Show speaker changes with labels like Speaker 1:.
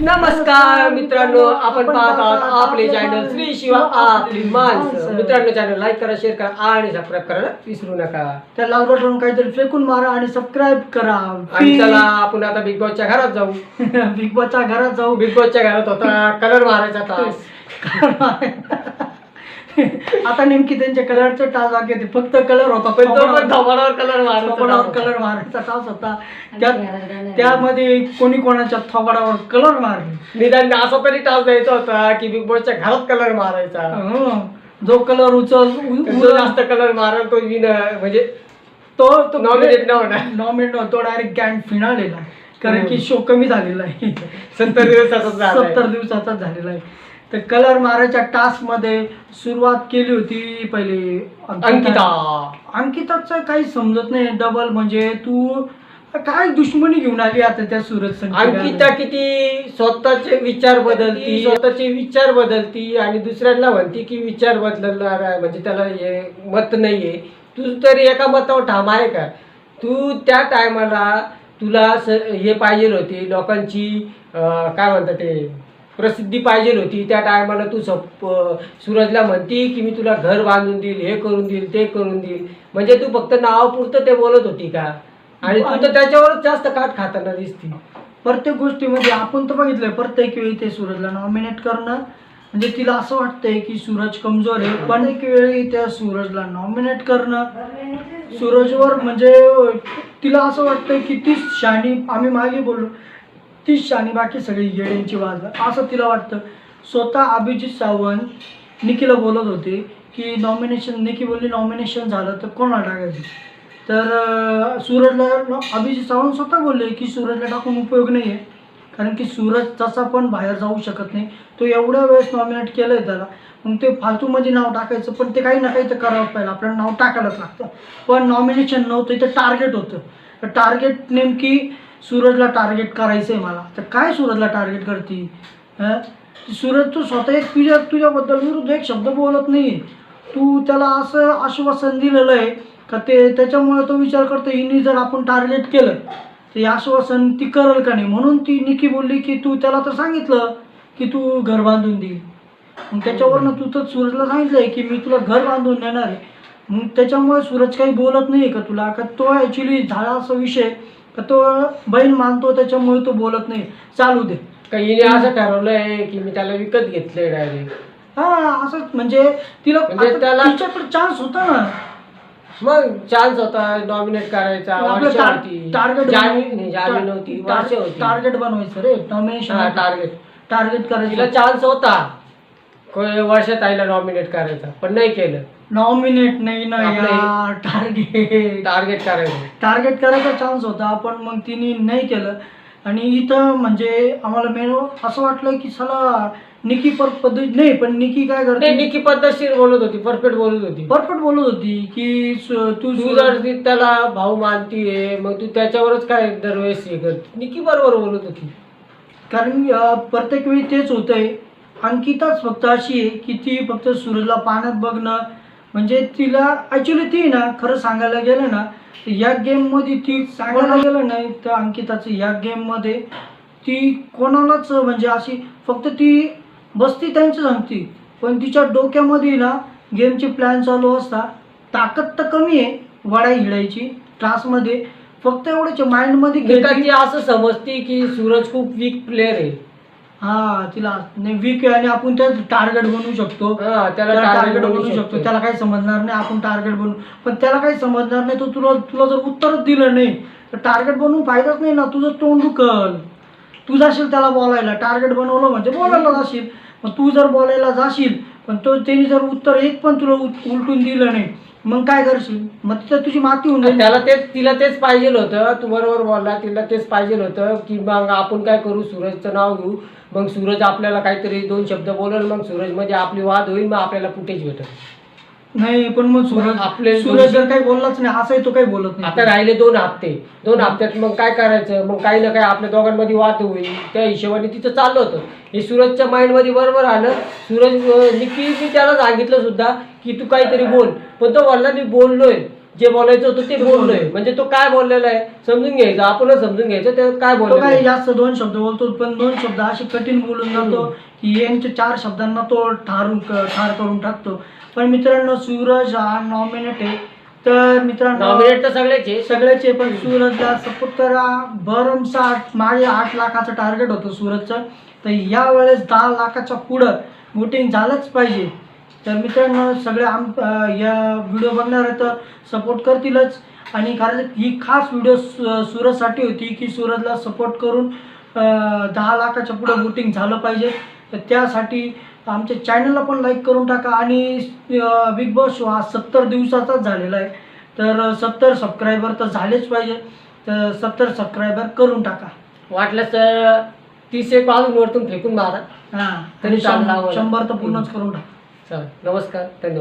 Speaker 1: नमस्कार मित्रांनो आपण पाहत आहात आपले चॅनल श्री शिवा आपली माणसं. मित्रांनो चॅनल लाईक करा शेअर करा आणि सबस्क्राईब करायला विसरू नका.
Speaker 2: त्या लावून काहीतरी फेकून मारा आणि सबस्क्राईब करा.
Speaker 1: आणि चला आपण आता बिग बॉसच्या घरात जाऊ.
Speaker 2: बिग बॉसच्या घरात जाऊ.
Speaker 1: बिग बॉसच्या घरात होता कलर मारायचा तास.
Speaker 2: आता नेमकी त्यांच्या कलरचे टास बाकी होते फक्त कलर होता.
Speaker 1: पण तो पण थोबाडावर कलर
Speaker 2: थोबाडावर
Speaker 1: मारायचा
Speaker 2: कलर मारायचा टास होता त्यात त्यामध्ये कोणी कोणाच्या थोबाडावर कलर मारले?
Speaker 1: निदान असा तरी टास द्यायचा होता की बिग बॉसच्या घरात कलर मारायचा.
Speaker 2: हं. जो कलर उचल
Speaker 1: जास्त कलर मारेल तो विन म्हणजे
Speaker 2: तो तो
Speaker 1: नाही होणार.
Speaker 2: नॉमिनेट तो डायरेक्ट गॅन फिनालेला कारण की शो कमी झालेला आहे.
Speaker 1: सत्तर दिवसाचा.
Speaker 2: सत्तर दिवसाचाच झालेला आहे. तर कलर मारायच्या टास्कमध्ये सुरुवात केली होती पहिले
Speaker 1: अंकिता.
Speaker 2: अंकिताचं काही समजत नाही. डबल म्हणजे तू काय दुश्मनी घेऊन आली आता त्या संकेताला?
Speaker 1: अंकिता किती स्वतःचे विचार बदलती. स्वतःचे विचार बदलती आणि दुसऱ्यांना म्हणती की विचार बदलणार आहे. म्हणजे त्याला हे मत नाहीये. तू तरी एका मतावर ठाम आहे का? तू त्या टायमाला तुला हे पाहिजे होती. लोकांची काय म्हणतात ते? प्रसिद्धी पाहिजे होती. त्या टायमाला तू सप सूरजला म्हणती की मी तुला घर बांधून देईल हे करून देईल ते करून देईल. म्हणजे तू फक्त नावापुरतं ते बोलत होती का? आणि तू तर त्याच्यावरच जास्त काट खाताना दिसती.
Speaker 2: प्रत्येक गोष्टीमध्ये आपण तर बघितलंय प्रत्येक वेळी ते सूरजला नॉमिनेट करणं. म्हणजे तिला असं वाटतंय की सूरज कमजोर आहे पण एक वेळी त्या सूरजला नॉमिनेट करणं. सूरजवर म्हणजे तिला असं वाटतंय की तीच शाणी आम्ही मागे बोललो. तीच आणि बाकी सगळी येड्यांची वाज असं तिला वाटतं. स्वतः अभिजित सावंत निकीला बोलत होते की नॉमिनेशन निकी बोलली नॉमिनेशन झालं तर कोणाला टाकायचं? तर सूरजला अभिजित सावंत स्वतः बोलले की सूरजला टाकून उपयोग नाही आहे कारण की सूरज तसा पण बाहेर जाऊ शकत नाही. तो एवढ्या वेळेस नॉमिनेट केलं आहे त्याला. मग ते फालतूमध्ये नाव टाकायचं पण ते काही ना काही तर करावं पाहिजे आपल्याला नाव टाकायलाच लागतं. पण नॉमिनेशन नव्हतं. इथं टार्गेट होतं. तर टार्गेट नेमकी सूरजला टार्गेट करायचं आहे मला. तर काय सूरजला टार्गेट करते? सूरज तू स्वतः एक तुझ्या तुझ्याबद्दल विरुद्ध एक शब्द बोलत नाही. तू त्याला असं आश्वासन दिलेलं आहे का ते त्याच्यामुळे तो विचार करतो हिने जर आपण टार्गेट केलं तर आश्वासन ती करेल का नाही? म्हणून ती निकी बोलली की तू त्याला तर सांगितलं की तू घर बांधून देईल मग त्याच्यावरनं तू तर सूरजला सांगितलंय की मी तुला घर बांधून देणार आहे. मग त्याच्यामुळे सूरज काही बोलत नाही का तुला? का तो ॲक्च्युली झाला असा विषय का तो बहीण मानतो त्याच्यामुळे तो बोलत नाही. चालू दे.
Speaker 1: का हिने असं ठरवलंय की मी त्याला विकत घेतलंय डायरेक्ट
Speaker 2: हा असंच म्हणजे तिला
Speaker 1: म्हणजे
Speaker 2: आता
Speaker 1: त्याला-
Speaker 2: तिच्याकडे चान्स होता ना.
Speaker 1: मग चान्स होता नॉमिनेट करायचा
Speaker 2: आपलं
Speaker 1: वर्ष
Speaker 2: टार-
Speaker 1: होती.
Speaker 2: टार्गेट
Speaker 1: जामीन नाही, जामीन नव्हती वर्ष होती.
Speaker 2: टार्गेट बनवायचं रे
Speaker 1: हा,
Speaker 2: नॉमिनेशन
Speaker 1: टार्गेट
Speaker 2: टार्गेट
Speaker 1: तिला
Speaker 2: करायचं
Speaker 1: चान्स होता. वर्षात आईला नॉमिनेट करायचा पण नाही केलं.
Speaker 2: नॉमिनेट नाही ना
Speaker 1: आपलं
Speaker 2: यार टार्गेट
Speaker 1: टार्गेट करायचं.
Speaker 2: टार्गेट करायचा चान्स होता पण मग तिने नाही केलं. आणि इथं म्हणजे आम्हाला मेन असं वाटलं की चला निकी पर पद्धत नाही पण निकी काय
Speaker 1: नाही
Speaker 2: करते
Speaker 1: निकी पद्धतशीर बोलत होती परफेक्ट बोलत होती.
Speaker 2: परफेक्ट बोलत होती की सु- तू
Speaker 1: तू जर ती त्याला भाऊ मानतीये मग तू त्याच्यावरच काय दरवेळेस हे करते? निकी बरोबर बोलत होती.
Speaker 2: कारण अं, प्रत्येक वेळी तेच होतंय. अंकिताच फक्त अशी आहे की ती फक्त सूरजला पाण्यात बघणं म्हणजे तिला ॲक्च्युली ती ना खरं सांगायला गेलं ना तर या गेममध्ये ती सांगायला गेलं नाही तर अंकिताचं या गेममध्ये ती कोणालाच म्हणजे अशी फक्त ती बसती त्यांचं सांगती. पण तिच्या डोक्यामध्ये ना गेमचे प्लॅन चालू असता ताकद तर कमी आहे वडा हिडायची त्रासमध्ये फक्त एवढ्याच्या माइंडमध्ये
Speaker 1: ती असं समजते की सूरज खूप वीक प्लेअर आहे.
Speaker 2: हा तिला. नाही वीक आहे आणि आपण त्यात टार्गेट बनवू शकतो.
Speaker 1: हा, त्याला
Speaker 2: टार्गेट
Speaker 1: बनवू
Speaker 2: शकतो. त्याला काही समजणार नाही आपण टार्गेट बनवू. पण त्याला काही समजणार नाही तो तुला तुला जर उत्तरच दिलं नाही तर टार्गेट बनवून फायदाच नाही ना. तुझं तोंड दुखल. तू जाशील त्याला बोलायला. टार्गेट बनवलं म्हणजे बोलायला जाशील. मग तू जर बोलायला जाशील पण तो त्यांनी जर उत्तर एक पण तुला उलटून दिलं नाही मग काय करशील? मग तिथं तुझी माती होऊन जाईल.
Speaker 1: त्याला तेच तिला तेच पाहिजे होतं. तू बरोबर बोलला तिला तेच पाहिजे होतं की मग आपण काय करू? सूरजचं नाव घेऊ. मग सूरज आपल्याला काहीतरी दोन शब्द बोलेल मग सूरजमध्ये आपली वाद होईल मग आपल्याला फुटेज भेटेल.
Speaker 2: नाही पण मग सूरज
Speaker 1: आपले
Speaker 2: सूरज जर काही बोललाच नाही असंही तो काही बोलत
Speaker 1: आता
Speaker 2: नाही
Speaker 1: राहिले दोन हप्ते. दोन हप्त्यात मग काय करायचं? मग काही ना काही आपल्या दोघांमध्ये वाद होईल. त्या हिशोबाने तिचं चाललं होतं. हे सूरजच्या माइंडमध्ये बरोबर आलं. सूरज निकी मी त्याला सांगितलं सुद्धा की तू काहीतरी बोल. पण तो बोलला मी बोललोय. जे बोलायचं होतं ते बोललोय. म्हणजे तो काय बोललेला आहे? समजून घ्यायचं. आपणच समजून घ्यायचं. ते काय
Speaker 2: तो
Speaker 1: आहे.
Speaker 2: जास्त दोन शब्द बोलतो पण दोन शब्द असे कठीण बोलून जातो की यांच्या चार शब्दांना तो ठारून ठार करून टाकतो. पण मित्रांनो सूरज हा नॉमिनेट आहे. तर मित्रांनो
Speaker 1: नॉमिनेट तर सगळ्याच आहे.
Speaker 2: सगळ्याचे पण सूरजला सपोर्ट करा. भरमसाठ माझे आठ लाखाचं टार्गेट होतं सूरजचं. तर यावेळेस दहा लाखाच्या पुढं वोटिंग झालंच पाहिजे. तर मित्रांनो सगळे आम या व्हिडिओ बघणार तर सपोर्ट करतीलच. आणि कारण ही खास व्हिडिओ सूरजसाठी होती की सूरजला सपोर्ट करून दहा लाखाच्या पुढं वोटिंग झालं पाहिजे. तर त्यासाठी आमच्या चॅनलला पण लाईक करून टाका. आणि बिग बॉस शो हा सत्तर दिवसाचाच झालेला आहे. तर सत्तर सबस्क्रायबर तर झालेच पाहिजे. तर सत्तर सबस्क्रायबर करून टाका.
Speaker 1: वाटल्यास तर तीस एक अजून वरतून फेकून मारा
Speaker 2: हां
Speaker 1: तरी.
Speaker 2: शंभर तर पूर्णच करून टाका.
Speaker 1: चला नमस्कार धन्यवाद.